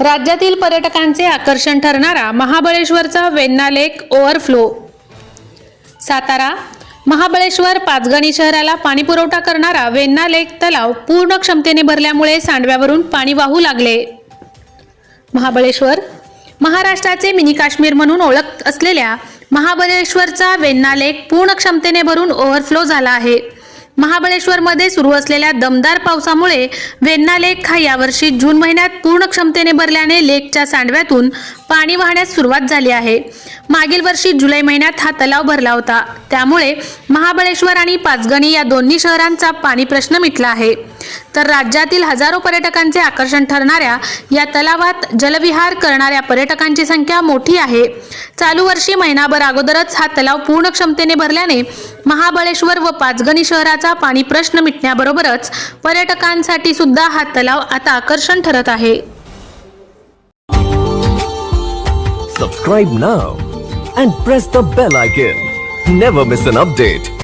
राज्यातील पर्यटकांचे आकर्षण ठरणारा महाबळेश्वरचा वेन्ना लेक ओव्हरफ्लो. सातारा महाबळेश्वर पाचगणी शहराला पाणी पुरवठा करणारा वेन्ना लेक तलाव पूर्ण क्षमतेने भरल्यामुळे सांडव्यावरून पाणी वाहू लागले. महाबळेश्वर महाराष्ट्राचे मिनी काश्मीर म्हणून ओळख असलेल्या महाबळेश्वरचा वेन्ना लेक पूर्ण क्षमतेने भरून ओव्हरफ्लो झाला आहे. महाबळेश्वरमध्ये सुरू असलेल्या दमदार पावसामुळे वेन्ना लेक हा यावर्षी जून महिन्यात पूर्ण क्षमतेने भरल्याने लेकच्या सांडव्यातून पाणी वाहण्यास सुरुवात झाली आहे. मागील वर्षी जुलै महिन्यात हा तलाव भरला होता. त्यामुळे महाबळेश्वर आणि पाचगणी या दोन्ही शहरांचा पाणी प्रश्न मिटला आहे. तर राज्यातील हजारो पर्यटकांचे आकर्षण ठरणाऱ्या या तलावात जलविहार करणाऱ्या पर्यटकांची संख्या मोठी आहे चालू वर्षी महिनाभर अगोदरच हा तलाव पूर्ण क्षमतेने भरल्याने महाबळेश्वर व पाचगणी शहराचा पाणी प्रश्न मिटण्याबरोबरच पर्यटकांसाठी सुद्धा हा तलाव आता आकर्षण ठरत आहे Subscribe now and press the bell icon. Never miss an update.